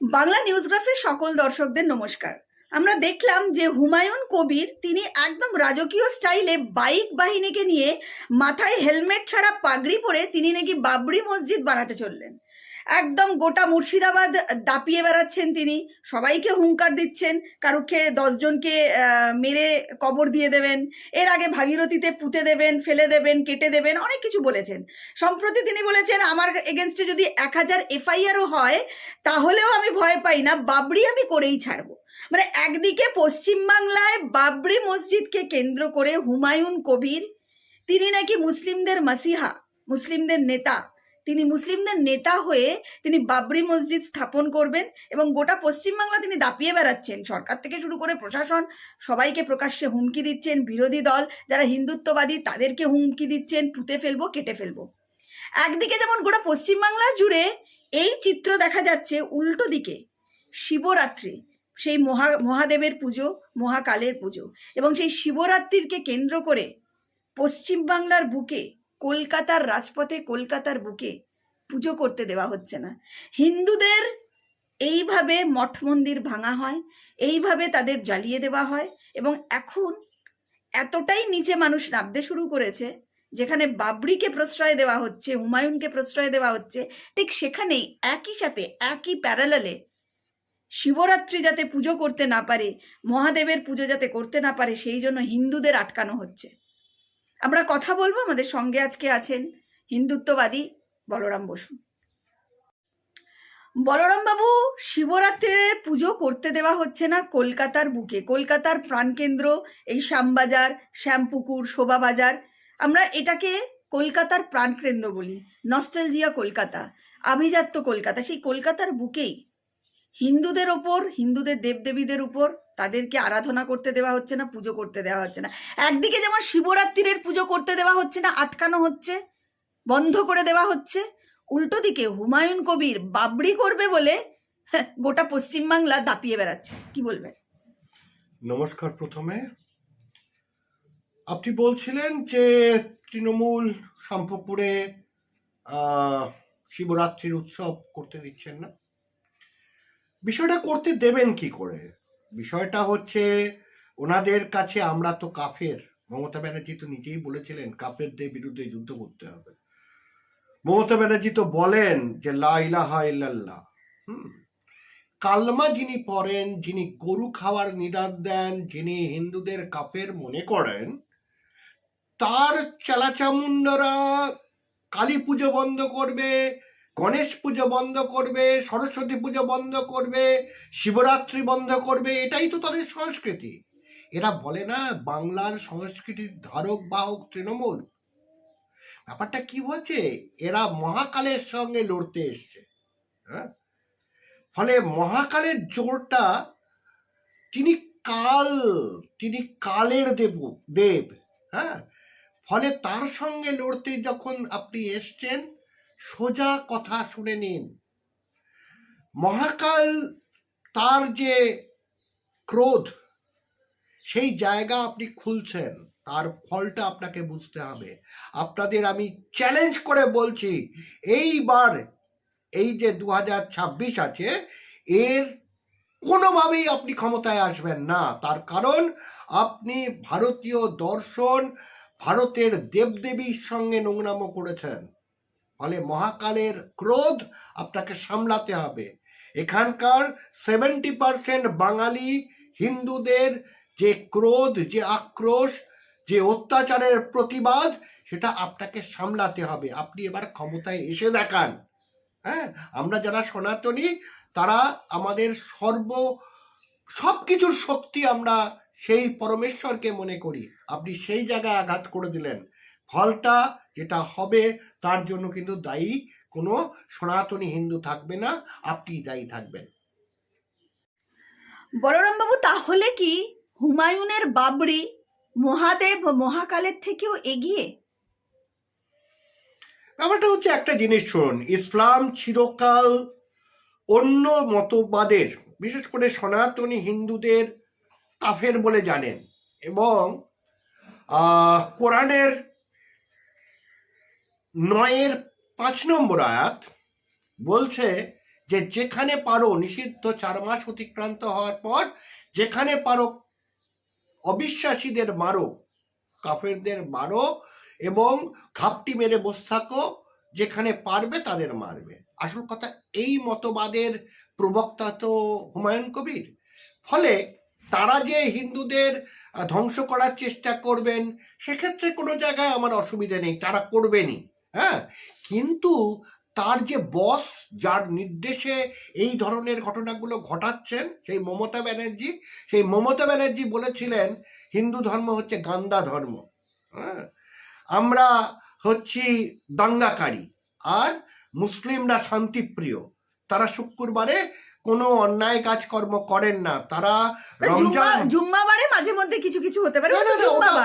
বাংলা নিউজগ্রাফের সকল দর্শকদের নমস্কার। আমরা দেখলাম যে হুমায়ুন কবির তিনি একদম রাজকীয় স্টাইলে বাইক বাহিনীকে নিয়ে মাথায় হেলমেট ছাড়া পাগড়ি পরে তিনি নাকি বাবরি মসজিদ বানাতে চললেন। একদম গোটা মুর্শিদাবাদ দাপিয়ে বেড়াচ্ছেন তিনি। সবাইকে হুঙ্কার দিচ্ছেন, কারুকে দশজনকে মেরে কবর দিয়ে দেবেন, এর আগে ভাগীরথীতে পুঁতে দেবেন, ফেলে দেবেন, কেটে দেবেন, অনেক কিছু বলেছেন। সম্প্রতি তিনি বলেছেন, আমার এগেনস্টে যদি এক হাজার এফআইআরও হয়, তাহলেও আমি ভয় পাই না, বাবরি আমি করেই ছাড়বো। মানে একদিকে পশ্চিমবাংলায় বাবরি মসজিদকে কেন্দ্র করে হুমায়ুন কবির, তিনি নাকি মুসলিমদের মাসিহা, মুসলিমদের নেতা তিনি মুসলিমদের নেতা হয়ে তিনি বাবরি মসজিদ স্থাপন করবেন এবং গোটা পশ্চিমবাংলা তিনি দাপিয়ে বেড়াচ্ছেন। সরকার থেকে শুরু করে প্রশাসন সবাইকে প্রকাশ্যে হুমকি দিচ্ছেন। বিরোধী দল যারা হিন্দুত্ববাদী তাদেরকে হুমকি দিচ্ছেন। পুঁতে ফেলব, কেটে ফেলব। একদিকে যেমন গোটা পশ্চিমবাংলা জুড়ে এই চিত্র দেখা যাচ্ছে উল্টো দিকে শিবরাত্রি, সেই মহা, মহাদেবের পুজো, মহাকালের পুজো এবং সেই শিবরাত্রিকে কেন্দ্র করে পশ্চিমবাংলার বুকে কলকাতার রাজপথে কলকাতার বুকে পুজো করতে দেওয়া হচ্ছে না। হিন্দুদের এইভাবে মঠ মন্দির ভাঙা হয়, এইভাবে তাদের জ্বালিয়ে দেওয়া হয় এবং এখন এতটাই নিচে মানুষ নামতে শুরু করেছে, যেখানে বাবরিকে প্রশ্রয় দেওয়া হচ্ছে, হুমায়ুনকে প্রশ্রয় দেওয়া হচ্ছে, ঠিক সেখানেই একই সাথে একই প্যারালালে শিবরাত্রি যাতে পুজো করতে না পারে, মহাদেবের পুজো যাতে করতে না পারে, সেই জন্য হিন্দুদের আটকানো হচ্ছে। আমরা কথা বলব, আমাদের সঙ্গে আজকে আছেন হিন্দুত্ববাদী বলরাম বসু। বলরাম বাবু, শিবরাত্রির পুজো করতে দেওয়া হচ্ছে না কলকাতার বুকে। কলকাতার প্রাণকেন্দ্র, এই শ্যামবাজার, শ্যামপুকুর, শোভাবাজার। আমরা এটাকে কলকাতার প্রাণকেন্দ্র বলি নস্টালজিয়া কলকাতা, আভিজাত্য কলকাতা। সেই কলকাতার বুকেই হিন্দুদের ওপর, হিন্দুদের দেবদেবীদের উপর তাদেরকে আরাধনা করতে দেওয়া হচ্ছে না পুজো করতে দেওয়া হচ্ছে না। একদিকে যেমন শিবরাত্রির পুজো করতে দেওয়া হচ্ছে না আটকানো হচ্ছে বন্ধ করে দেওয়া হচ্ছে উল্টো দিকে হুমায়ুন কবির বাবরি করবে বলে হ্যাঁ, গোটা পশ্চিমবাংলা দাপিয়ে বেড়াচ্ছে। কি বলবেন? নমস্কার প্রথমে। আপনি বলছিলেন যে তৃণমূল শাম্পপুরে শিবরাত্রির উৎসব করতে দিচ্ছেন না। বিষয়টা করতে দেবেন কি করে? বিষয়টা হচ্ছে, ওনাদের কাছে আমরা তো কাফের। মমতা ব্যানার্জি তো নিজেই বলেছিলেন, কাফেরদের বিরুদ্ধে যুদ্ধ করতে হবে। মমতা ব্যানার্জি তো বলেন যে, লা ইলাহা ইল্লাল্লাহ। হুম। কালমা যিনি পড়েন, যিনি গরু খাওয়ার নিদান দেন, যিনি হিন্দুদের কাফের মনে করেন, তার চালাচামুন্ডরা কালী পুজো বন্ধ করবে গণেশ পুজো বন্ধ করবে, সরস্বতী পুজো বন্ধ করবে, শিবরাত্রি বন্ধ করবে, এটাই তো তাদের সংস্কৃতি। এরা বলে না, বাংলার সংস্কৃতির ধারক, বাহক তৃণমূল। ব্যাপারটা কি হচ্ছে? এরা মহাকালের সঙ্গে লড়তে এসছে। হ্যাঁ? ফলে মহাকালের জোরটা তিনি কাল, তিনি কালের দেব দেব। হ্যাঁ? ফলে তার সঙ্গে লড়তে যখন আপনি এসছেন সোজা কথা শুনে নিন। মহাকাল তার যে ক্রোধ, সেই জায়গা আপনি খুলছেন, তার ফলটা আপনাকে বুঝতে হবে। আপনাদের আমি চ্যালেঞ্জ করে বলছি, এইবার এই যে দু আছে, এর কোনোভাবেই আপনি ক্ষমতায় আসবেন না। তার কারণ, আপনি ভারতীয় দর্শন, ভারতের দেবদেবীর সঙ্গে নোংরামো করেছেন। ফলে মহাকালের ক্রোধ আপনাকে সামলাতে হবে। এখানকার সেভেন্টি পার্সেন্ট বাঙালি হিন্দুদের যে ক্রোধ, যে আক্রোশ, যে অত্যাচারের প্রতিবাদ, সেটা আপনাকে সামলাতে হবে। আপনি এবার ক্ষমতায় এসে দেখান। হ্যাঁ আমরা যারা সনাতনী, তারা আমাদের সর্ব সব কিছুর শক্তি আমরা সেই পরমেশ্বরকে মনে করি। আপনি সেই জায়গায় আঘাত করে দিলেন। ফলটা যেটা হবে তার জন্য কিন্তু দায়ী। কোনো সনাতনী হিন্দু থাকবে না আপনি দায়ী থাকবেন। বলরাম বাবু তাহলে কি হুমায়ুনের বাবরি মহাদেব মহাকালের থেকেও এগিয়ে? ব্যাপারটা হচ্ছে একটা জিনিস শুনুন ইসলাম চিরকাল অন্য মতবাদের বিশেষ করে সনাতনী হিন্দুদের কাফের বলে জানেন এবং আহ, কোরআনের নয়ের পাঁচ নম্বর আয়াত বলছে যে যেখানে পারো নিষিদ্ধ চার মাস অতিক্রান্ত হওয়ার পর, যেখানে পারো অবিশ্বাসীদের মারো, কাফেরদের মারো এবং ঘাপটি মেরে বসে থাকো, যেখানে পারবে তাদের মারবে। আসল কথা, এই মতবাদের প্রবক্তা তো হুমায়ুন কবির। ফলে তারা যে হিন্দুদের ধ্বংস করার চেষ্টা করবেন, সেক্ষেত্রে কোনো জায়গায় আমার অসুবিধা নেই, তারা করবেনই। হ্যাঁ? কিন্তু তার যে বস যার নির্দেশে এই ধরনের ঘটনাগুলো ঘটাচ্ছেন, সেই মমতা ব্যানার্জি, সেই মমতা ব্যানার্জি বলেছিলেন, হিন্দু ধর্ম হচ্ছে গান্দা ধর্ম। হ্যাঁ? আমরা হচ্ছি দাঙ্গাকারী, আর মুসলিমরা শান্তিপ্রিয়। তারা শুক্রবারে কোনো অন্যায় কাজকর্ম করেন না। তারা রমজান জুম্মাবারে মাঝে মধ্যে কিছু কিছু হতে পারে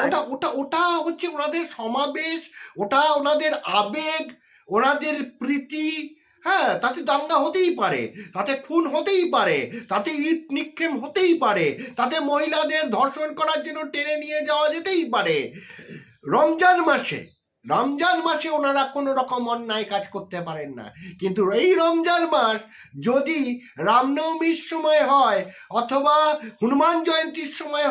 ওটা ওটা ওটা হচ্ছে ওনাদের সমাবেশ ওটা ওনাদের আবেগ ওনাদের প্রীতি হ্যাঁ তাতে দাঙ্গা হতেই পারে তাতে খুন হতেই পারে তাতে ইট নিক্ষেপ হতেই পারে তাতে মহিলাদের ধর্ষণ করার জন্য টেনে নিয়ে যাওয়া যেতেই পারে। রমজান মাসে রমজান মাসে ওনারা কোনো রকম অন্যায় কাজ করতে পারেন না। কিন্তু এই রমজান মাস যদি রামনবমীর সময় হয় অথবা হনুমান জয়ন্তীর সময়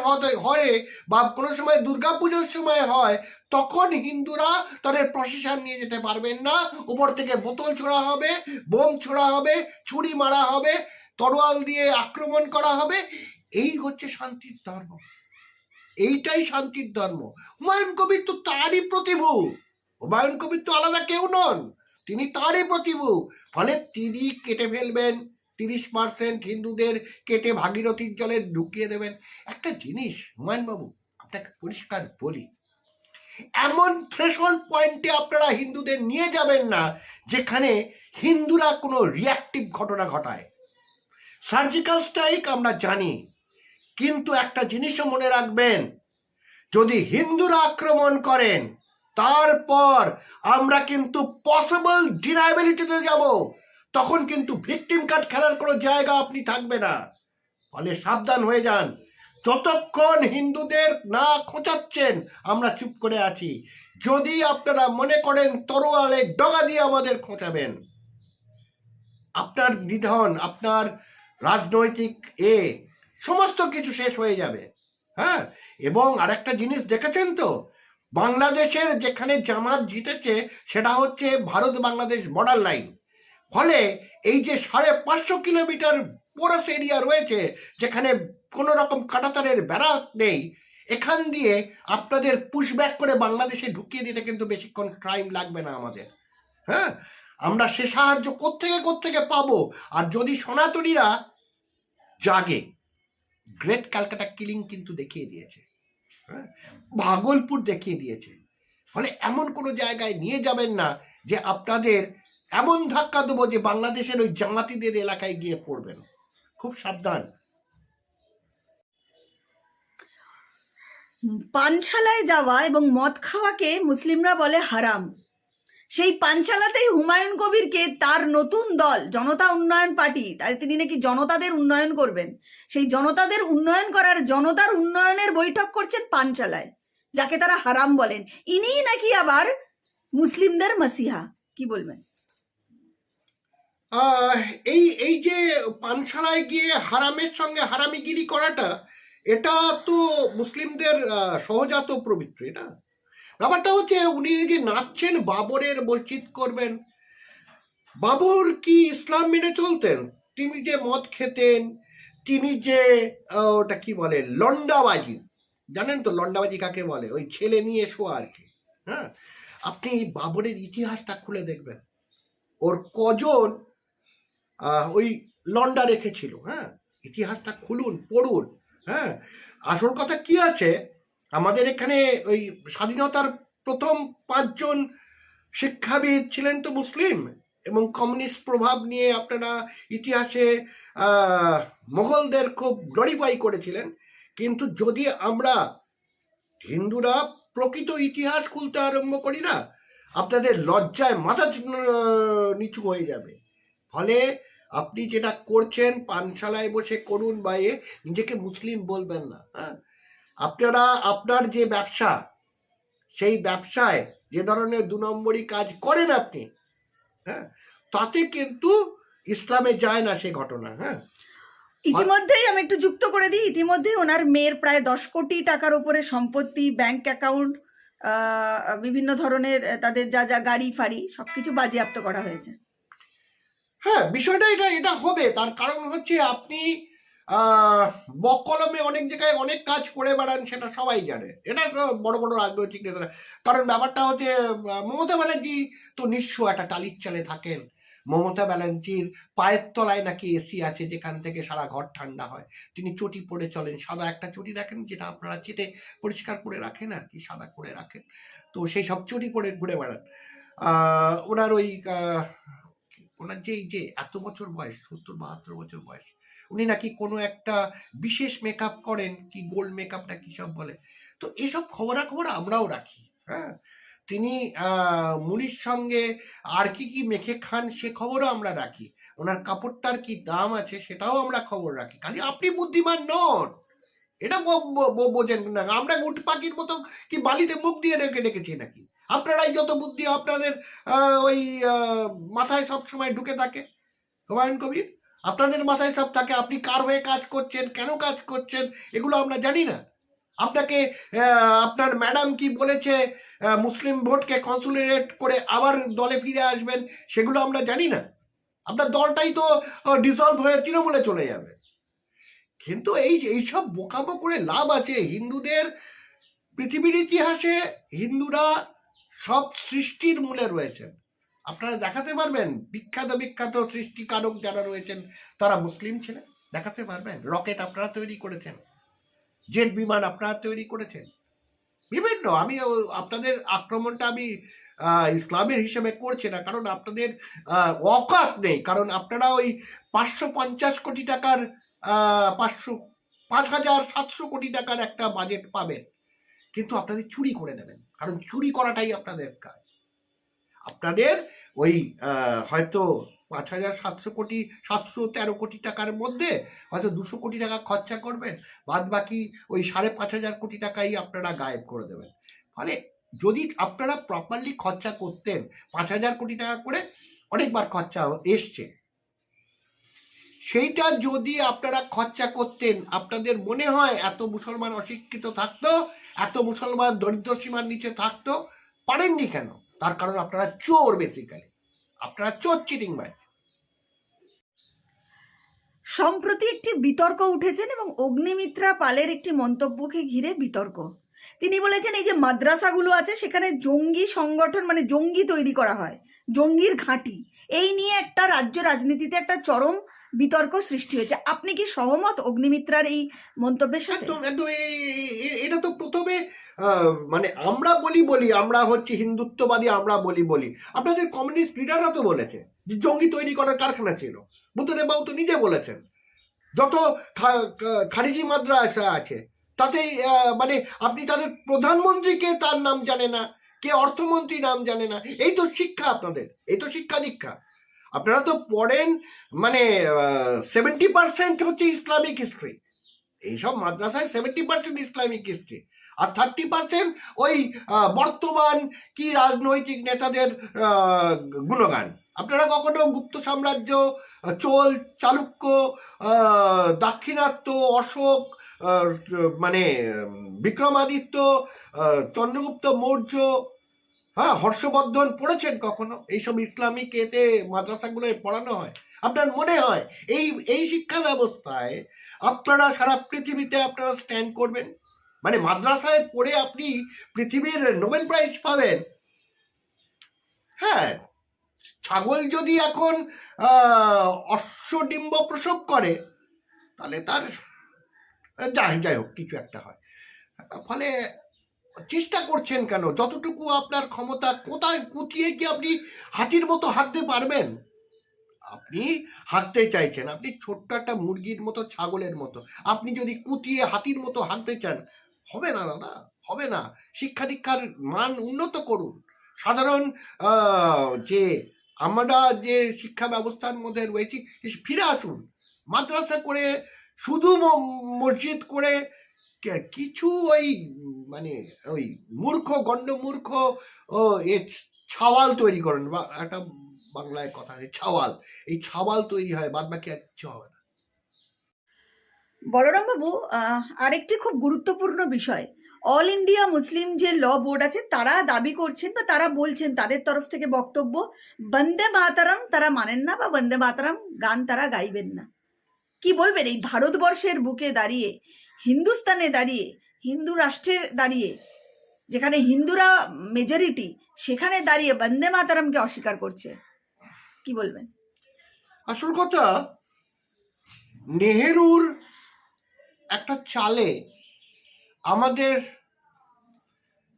হয় বা কোনো সময় দুর্গাপুজোর সময় হয়, তখন হিন্দুরা তাদের প্রসেশন নিয়ে যেতে পারবেন না। উপর থেকে বোতল ছোড়া হবে, বোম ছোড়া হবে, ছুরি মারা হবে, তরোয়াল দিয়ে আক্রমণ করা হবে। এই হচ্ছে শান্তির ধর্ম। এইটাই শান্তির ধর্ম। হুমায়ুন কবির তো তারই প্রতিভু। হুমায়ুন কবির তো আলাদা কেউ নন, তিনি তারই প্রতিভু। ফলে তিনি কেটে ফেলবেন, তিরিশ পার্সেন্ট হিন্দুদের কেটে ভাগীরথীর জলে ঢুকিয়ে দেবেন। একটা জিনিস হুমায়ুন বাবু আপনাকে পরিষ্কার বলি, এমন থ্রেশল পয়েন্টে আপনারা হিন্দুদের নিয়ে যাবেন না, যেখানে হিন্দুরা কোনো রিয়াক্টিভ ঘটনা ঘটায়। সার্জিক্যাল স্ট্রাইক আমরা জানি কিন্তু একটা জিনিসও মনে রাখবেন, যদি হিন্দুরা আক্রমণ করেন, তারপর আমরা কিন্তু পসিবল ডিনাইবিলিটিতে যাব, তখন কিন্তু ভিকটিম কার্ড খেলার কোনো জায়গা আপনি থাকবে না। ফলে সাবধান হয়ে যান। যতক্ষণ হিন্দুদের না খোঁচাচ্ছেন, আমরা চুপ করে আছি। যদি আপনারা মনে করেন তরোয়ালে ডগা দিয়ে আমাদের খোঁচাবেন, আপনার নিধন, আপনার রাজনৈতিক এ সমস্ত কিছু শেষ হয়ে যাবে। হ্যাঁ? এবং আরেকটা জিনিস দেখেছেন তো? বাংলাদেশের যেখানে জামাত জিতেছে, সেটা হচ্ছে ভারত বাংলাদেশ বর্ডার লাইন ফলে এই যে সাড়ে পাঁচশো কিলোমিটার পোরাস এরিয়া রয়েছে, যেখানে কোনো রকম কাটাতারের বেড়া নেই, এখান দিয়ে আপনাদের পুশব্যাক করে বাংলাদেশে ঢুকিয়ে দিতে কিন্তু বেশিক্ষণ টাইম লাগবে না আমাদের। হ্যাঁ? আমরা সে সাহায্য কোত্থেকে কোত্থেকে পাবো? আর যদি সনাতনীরা জাগে গ্রেট ক্যালকাটা কিলিং কিন্তু দেখিয়ে দিয়েছে। হ্যাঁ? ভাগলপুর দেখিয়ে দিয়েছে। ফলে এমন কোনো জায়গায় নিয়ে যাবেন না যে আপনাদের এমন ধাক্কা দেবো যে বাংলাদেশের ওই জামাতিদের এলাকায় গিয়ে পড়বেন। খুব সাবধান। পানশালায় যাওয়া এবং মদ খাওয়াকে মুসলিমরা বলে হারাম। সেই পানশালাতেই হুমায়ুন কবিরকে তার নতুন দল, জনতা উন্নয়ন পার্টি, তাই তিনি নাকি জনতাদের উন্নয়ন করবেন। সেই জনতাদের উন্নয়ন করার জনতার উন্নয়নের বৈঠক করছেন পানশালায় যাকে তারা হারাম বলেন। ইনিই নাকি আবার মুসলিমদের মাসিহা, কি বলবেন? এই এই যে পানশালায় গিয়ে হারামের সঙ্গে হারামিগিরি করাটা, এটা তো মুসলিমদের সহজাত প্রবৃত্তি না ব্যাপারটা হচ্ছে উনি যে নাচছেন, বাবরের মসজিদ করবেন। বাবর কি ইসলাম মেনে চলতেন? তিনি যে মদ খেতেন, তিনি যে ওটা কি বলে লন্ডাবাজি জানেন তো লন্ডাবাজি কাকে বলে? ওই ছেলে নিয়ে শোয়া আর কি। হ্যাঁ? আপনি বাবরের ইতিহাসটা খুলে দেখবেন। ওর কজন ওই লন্ডা রেখেছিল। হ্যাঁ? ইতিহাসটা খুলুন, পড়ুন। হ্যাঁ? আসল কথা কি আছে? আমাদের এখানে ওই স্বাধীনতার প্রথম পাঁচজন শিক্ষাবিদ ছিলেন তো মুসলিম এবং কমিউনিস্ট প্রভাব নিয়ে আপনারা ইতিহাসে মোগলদের খুব গ্লোরিফাই করেছিলেন। কিন্তু যদি আমরা হিন্দুরা প্রকৃত ইতিহাস খুলতে আরম্ভ করি না, আপনাদের লজ্জায় মাথা নিচু হয়ে যাবে। ফলে আপনি যেটা করছেন, পানশালায় বসে করুন বা এ, নিজেকে মুসলিম বলবেন না হ্যাঁ? আপনারা আপনার যে ব্যবসা সেই ব্যবসায় যে ধরনের দু নম্বরই কাজ করেন আপনি হ্যাঁ তাতে কিন্তু ইসলামে যায় না সে ঘটনা হ্যাঁ। ইতিমধ্যেই আমি একটু যুক্ত করে দিই ইতিমধ্যেই ওনার মেয়ের প্রায় দশ কোটি টাকার উপরে সম্পত্তি ব্যাংক অ্যাকাউন্ট বিভিন্ন ধরনের তাদের যা যা গাড়ি ফাড়ি সবকিছু বাজেয়াপ্ত করা হয়েছে। হ্যাঁ বিষয়টা এটা এটা হবে তার কারণ হচ্ছে আপনি বকলমে অনেক জায়গায় অনেক কাজ করে বেড়ান সেটা সবাই জানে। এটা বড় বড় রাজনৈতিক নেতারা। কারণ ব্যাপারটা হচ্ছে মমতা ব্যানার্জি তো নিঃস্ব একটা টালির চালে থাকেন। মমতা ব্যানার্জির পায়ের তলায় নাকি এসি আছে যেখান থেকে সারা ঘর ঠান্ডা হয়। তিনি চটি পরে চলেন। সাদা একটা চটি রাখেন যেটা আপনারা চেটে পরিষ্কার করে রাখেন আর কি, সাদা করে রাখেন। তো সেই সব চটি পরে ঘুরে বেড়ান। ওনার ওই ওনার যে যে এত বছর বয়স, সত্তর, বাহাত্তর বছর বয়স উনি নাকি কোনো একটা বিশেষ মেকআপ করেন, কি গোল্ড মেকআপ না কি সব বলে। তো এসব খবরাখবর আমরাও রাখি হ্যাঁ। তিনি মুড়ির সঙ্গে আর কি কি মেখে খান সে খবরও আমরা রাখি। ওনার কাপড়টার কি দাম আছে সেটাও আমরা খবর রাখি। খালি আপনি বুদ্ধিমান নন। এটা বোঝেন না। আমরা উট পাখির মতো কি বালিতে মুখ দিয়ে রেখে রেখেছি নাকি? আপনারাই যত বুদ্ধি আপনাদের ওই মাথায় সব সময় ঢুকে থাকে। হুমায়ুন কবির? আপনাদের মাথায় সব থাকে, আপনি কার হয়ে কাজ করছেন, কেন কাজ করছেন, এগুলো আমরা জানি না। আপনাকে আপনার ম্যাডাম কি বলেছে মুসলিম ভোটকে কনসুলিডেট করে আবার দলে ফিরে আসবেন, সেগুলো আমরা জানি না। আপনার দলটাই তো ডিসলভ হয়ে তৃণমূলে চলে যাবে। কিন্তু এই, এইসব বোকামো করে লাভ আছে হিন্দুদের। পৃথিবীর ইতিহাসে হিন্দুরা সব সৃষ্টির মূলে রয়েছেন। আপনারা দেখাতে পারবেন বিখ্যাত বিখ্যাত সৃষ্টিকারক যারা রয়েছেন, তারা মুসলিম ছিলেন দেখাতে পারবেন। রকেট আপনারা তৈরি করেছেন। জেট বিমান আপনারা তৈরি করেছেন। বিভিন্ন, আমি আপনাদের আক্রমণটা আমি ইসলামের হিসেবে করছি না, কারণ আপনাদের অকাত নেই। কারণ আপনারা ওই পাঁচশো পঞ্চাশ কোটি টাকার পাঁচশো, পাঁচ হাজার সাতশো কোটি টাকার একটা বাজেট পাবেন। কিন্তু আপনাদের চুরি করে নেবেন। কারণ চুরি করাটাই আপনাদের কাজ। আপনাদের ওই হয়তো পাঁচ হাজার সাতশো কোটি, সাতশো তেরো কোটি টাকার মধ্যে হয়তো দুশো কোটি টাকা খরচা করবেন বাদ বাকি ওই সাড়ে পাঁচ হাজার কোটি টাকাই আপনারা গায়েব করে দেবেন। ফলে যদি আপনারা প্রপারলি খরচা করতেন, পাঁচ হাজার কোটি টাকা করে অনেকবার খরচা এসছে। সেইটা যদি আপনারা খরচা করতেন, আপনাদের মনে হয় এত মুসলমান অশিক্ষিত থাকতো, এত মুসলমান দরিদ্র সীমার নিচে থাকতো, পারেননি কেন? তার কারণ আপনারা চোর বেসিক্যালি আপনারা চোর চিটিং ভাই সম্প্রতি একটি বিতর্ক উঠেছেন এবং অগ্নিমিত্রা পালের একটি মন্তব্যকে ঘিরে বিতর্ক। তিনি বলেছেন, এই যে মাদ্রাসাগুলো আছে, সেখানে জঙ্গি সংগঠন মানে জঙ্গি তৈরি করা হয়, জঙ্গির ঘাঁটি। এই নিয়ে একটা রাজ্য রাজনীতিতে একটা চরম বিতর্ক সৃষ্টি হয়েছে। আপনি কি সহমত অগ্নিমিত্রার এই মন্তব্যের সাথে? একদম এটা তো প্রথমে মানে আমরা বলি বলি আমরা হচ্ছে হিন্দুত্ববাদী আমরা বলি বলি। আপনাদের কমিউনিস্ট লিডাররা তো বলেছে যে জঙ্গি তৈরি করার কারখানা ছিল। বুদ্ধদেব বাবু তো নিজে বলেছেন। যত খারিজি মাদ্রাসা আছে আহ, মানে আপনি তাদের প্রধানমন্ত্রীকে তার নাম জানে না কে অর্থমন্ত্রী নাম জানে না। এই তো শিক্ষা আপনাদের এই তো শিক্ষা দীক্ষা। আপনারা তো পড়েন মানে সেভেন্টি পার্সেন্ট হচ্ছে ইসলামিক হিস্ট্রি এইসব মাদ্রাসায় সেভেন্টি পার্সেন্ট ইসলামিক হিস্ট্রি আর থার্টি পার্সেন্ট ওই বর্তমান কি রাজনৈতিক নেতাদের গুণগান। আপনারা কখনো গুপ্ত সাম্রাজ্য, চোল, চালুক্য দাক্ষিণাত্য, অশোক মানে বিক্রমাদিত্য চন্দ্রগুপ্ত মৌর্য হ্যাঁ হর্ষবর্ধন পড়েছেন কখনো? এইসব ইসলামিক এতে মাদ্রাসাগুলোয় পড়ানো হয়। আপনার মনে হয় এই এই শিক্ষা ব্যবস্থায় আপনারা সারা পৃথিবীতে আপনারা স্ট্যান্ড করবেন? মানে মাদ্রাসায় পড়ে আপনি পৃথিবীর নোবেল প্রাইজ পাবেন? হ্যাঁ ছাগল যদি এখন অশ্বডিম্ব প্রসব করে, তাহলে তার, যাই যাই হোক, কিছু একটা হয়। ফলে চেষ্টা করছেন কেন? যতটুকু আপনার ক্ষমতা, কোথায় কুতিয়ে কি আপনি হাতির মতো হাঁটতে পারবেন? আপনি হাঁটতে চাইছেন, আপনি ছোট্ট একটা মুরগির মতো, ছাগলের মতো। আপনি যদি কুতিয়ে হাতির মতো হাঁটতে চান, হবে না দাদা, হবে না। শিক্ষা দীক্ষার মান উন্নত করুন। সাধারণ যে আমরা যে শিক্ষা ব্যবস্থার মধ্যে রয়েছি, ফিরে আসুন। মাদ্রাসা করে, শুধু মসজিদ করে কিছু ওই মানে ওই মূর্খ গণ্ড মূর্খ, ও, এ ছাওয়াল তৈরি করেন। বা একটা বাংলায় কথা আছে, ছাওয়াল। এই ছাওয়াল তৈরি হয় বাদ বাকি আর কিছু হবে না। বলরাম বাবু আরেকটি খুব গুরুত্বপূর্ণ বিষয়। অল ইন্ডিয়া মুসলিম যে ল বোর্ড আছে, তারা দাবি করছেন বা তারা বলছেন, তাদের তরফ থেকে বক্তব্য, বন্দে মাতারাম তারা মানেন না বা বন্দে মাতারাম গান তারা গাইবেন না। কি বলবেন? এই ভারতবর্ষের বুকে দাঁড়িয়ে, হিন্দুস্তানে দাঁড়িয়ে হিন্দু রাষ্ট্রের দাঁড়িয়ে, যেখানে হিন্দুরা মেজরিটি সেখানে দাঁড়িয়ে বন্দে মাতারামকে অস্বীকার করছে। কি বলবেন? আসল কথা, নেহেরুর একটা চালে আমাদের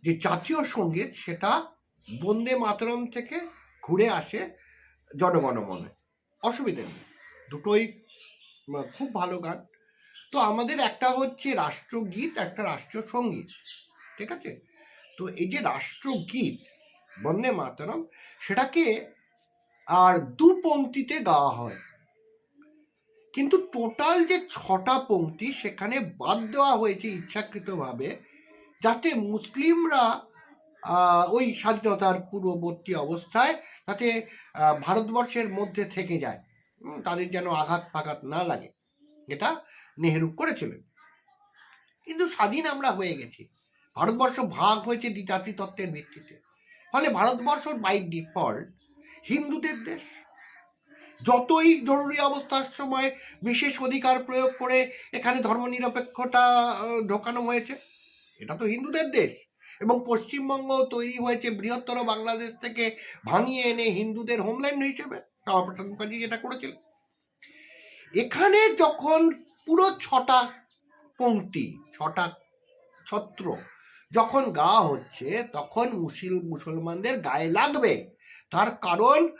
যে জাতীয় সংগীত, সেটা বন্দে মাতরম থেকে ঘুরে আসে জনগণমনে অসুবিধে নেই। দুটোই খুব ভালো গান। তো আমাদের একটা হচ্ছে রাষ্ট্রগীত, একটা রাষ্ট্রীয় সংগীত ঠিক আছে? তো এই যে রাষ্ট্রগীত, বন্দে মাতরম, সেটাকে আর দু পংক্তিতে গাওয়া হয়। কিন্তু টোটাল যে ছটা পংক্তি সেখানে বাদ দেওয়া হয়েছে ইচ্ছাকৃতভাবে, যাতে মুসলিমরা ওই স্বাধীনতার পূর্ববর্তী অবস্থায় তাতে ভারতবর্ষের মধ্যে থেকে যায়। তাদের যেন আঘাত ফাঘাত না লাগে। এটা নেহেরু করেছিলেন। কিন্তু স্বাধীন আমরা হয়ে গেছি। ভারতবর্ষ ভাগ হয়েছে দ্বিজাতি তত্ত্বের ভিত্তিতে। ফলে ভারতবর্ষ বাই ডিফল্ট হিন্দুদের দেশ। যতই জরুরি অবস্থার সময় বিশেষ অধিকার প্রয়োগ করে এখানে ধর্মনিরপেক্ষতা ঢোকানো হয়েছে, এটা তো হিন্দুদের দেশ। এবং পশ্চিমবঙ্গ তৈরি হয়েছে বৃহত্তর বাংলাদেশ থেকে ভাঙিয়ে এনে হিন্দুদের হোমল্যান্ড হিসেবে। শ্যামাপ্রসাদ মুখার্জি যেটা করেছিলেন। এখানে যখন পুরো ছটা পংক্তি, ছটা ছত্র যখন গাওয়া হচ্ছে, তখন মুসিল, মুসলমানদের গায়ে লাগবে। তার কারণ,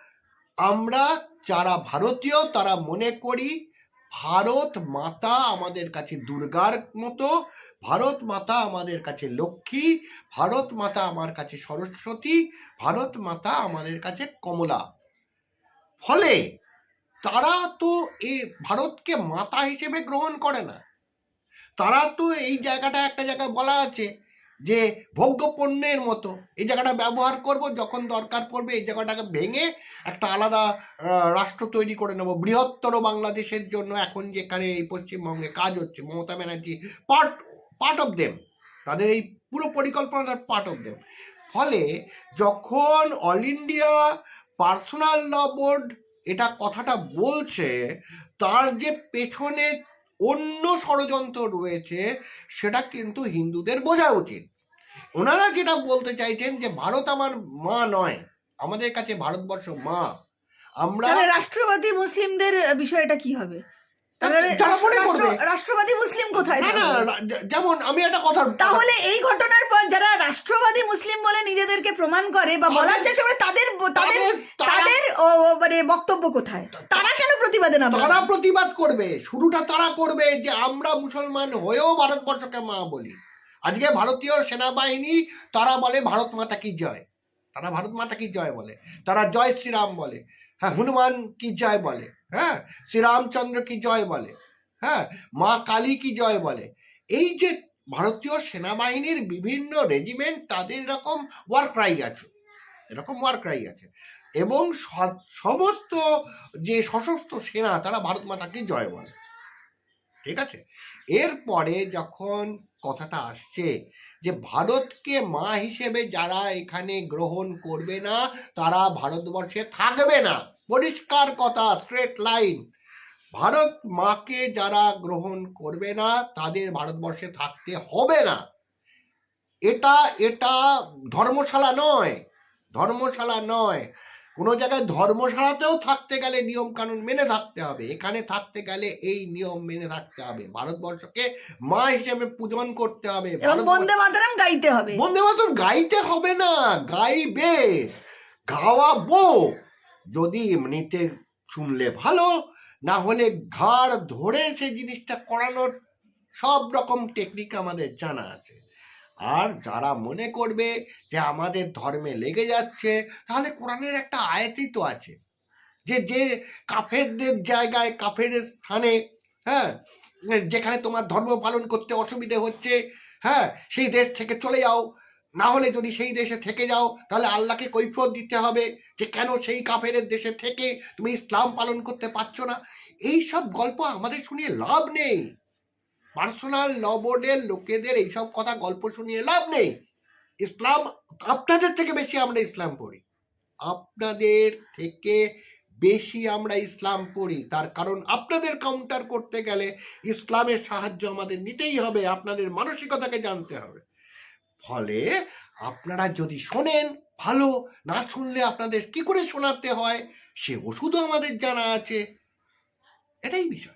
আমরা যারা ভারতীয়, তারা মনে করি ভারত মাতা আমাদের কাছে দুর্গার মতো, ভারত মাতা আমাদের কাছে লক্ষ্মী, ভারত মাতা আমার কাছে সরস্বতী, ভারত মাতা আমাদের কাছে কমলা। ফলে তারা তো এই ভারতকে মাতা হিসেবে গ্রহণ করে না। তারা তো এই জায়গাটা একটা জায়গায় বলা আছে যে ভোগ্য পণ্যের মতো। এই জায়গাটা ব্যবহার করব, যখন দরকার পড়বে এই জায়গাটাকে ভেঙে একটা আলাদা রাষ্ট্র তৈরি করে নেব। বৃহত্তর বাংলাদেশের জন্য এখন যেখানে এই পশ্চিমবঙ্গে কাজ হচ্ছে, Mamata Banerjee part part of them তাদের এই পুরো পরিকল্পনাটার পার্ট অফ দেম ফলে যখন all India personal law board এটা কথাটা বলছে, তার যে পেছনে অন্য ষড়যন্ত্র রয়েছে, সেটা কিন্তু হিন্দুদের বোঝা উচিত। ওনারা যেটা বলতে চাইছেন যে, ভারত আমার মা নয়, আমাদের কাছে ভারতবর্ষ মা। আমরা রাষ্ট্রবাদী মুসলিমদের বিষয়টা কি হবে? তাহলে যারা করবে রাষ্ট্র- রাষ্ট্রবাদী মুসলিম কোথায় না না তাহলে? রা- যে- যেমন আমি একটা কথা তাহলে এই ঘটনার পর যারা রাষ্ট্রবাদী মুসলিম বলে নিজেদেরকে প্রমাণ করে বা বলার চেষ্টা করে তাদের তাদের তারা- তাদের ও, ও, মানে বক্তব্য কোথায়? তারা কেন প্রতিবাদে না তারা প্রতিবাদ করবে। শুরুটা তারা করবে যে আমরা মুসলমান হয়েও ভারতবর্ষকে মা বলি। আজকে ভারতীয় সেনাবাহিনী তারা বলে ভারত মাতা কি জয়? তারা ভারত মাতা কি জয় বলে? তারা জয় শ্রীরাম বলে। হ্যাঁ হনুমান কি জয় বলে? হ্যাঁ? শ্রীরামচন্দ্র কি জয় বলে? হ্যাঁ? মা কালী কি জয় বলে? এই যে ভারতীয় সেনাবাহিনীর বিভিন্ন রেজিমেন্ট তাদের এরকম ওয়ার ক্রাই আছে। এরকম ওয়ার ক্রাই আছে। এবং সমস্ত যে সশস্ত্র সেনা, তারা ভারত মাতাকে জয় বলে। ঠিক আছে? এরপরে যখন কথাটা আসছে যে ভারতকে মা হিসেবে যারা এখানে গ্রহণ করবে না, তারা ভারতবর্ষে থাকবে না। পরিষ্কার কথা স্ট্রেট লাইন ভারত মাকে যারা গ্রহণ করবে না তাদের ভারতবর্ষে থাকতে হবে না। এটা এটা ধর্মশালা নয় ধর্মশালা নয়। কোনো জায়গায় ধর্মশালাতেও থাকতে গেলে নিয়ম কানুন মেনে থাকতে হবে। এখানে থাকতে গেলে এই নিয়ম মেনে থাকতে হবে। ভারতবর্ষকে মা হিসেবে পূজন করতে হবে। বন্দে মাতারাম গাইতে হবে। বন্দে মাতরম গাইতে হবে না গাইবে। গাওয়াবো। যদি এমনিতে শুনলে ভালো না হলে ঘাড় ধরে সে জিনিসটা করানোর সব রকম টেকনিক আমাদের জানা আছে। আর যারা মনে করবে যে আমাদের ধর্মে লেগে যাচ্ছে, তাহলে কোরআনের একটা আয়াতই তো আছে। যে যে কাফেরদের জায়গায় কাফেরের স্থানে হ্যাঁ যেখানে তোমার ধর্ম পালন করতে অসুবিধে হচ্ছে হ্যাঁ সেই দেশ থেকে চলে যাও না হলে যদি সেই দেশে থেকে যাও, তাহলে আল্লাহকে কৈফত দিতে হবে যে কেন সেই কাফেরের দেশে থেকে তুমি ইসলাম পালন করতে পারছ না। এই সব গল্প আমাদের শুনিয়ে লাভ নেই। পার্সোনাল ল বোর্ডের লোকেদের এইসব কথা গল্প শুনিয়ে লাভ নেই। ইসলাম, আপনাদের থেকে বেশি আমরা ইসলাম পড়ি। আপনাদের থেকে বেশি আমরা ইসলাম পড়ি। তার কারণ আপনাদের কাউন্টার করতে গেলে ইসলামের সাহায্য আমাদের নিতেই হবে, আপনাদের মানসিকতাকে জানতে হবে। ফলে আপনারা যদি শোনেন ভালো, না শুনলে আপনাদের কি করে শোনাতে হয়? সে ওষুধও আমাদের জানা আছে। এটাই বিষয়।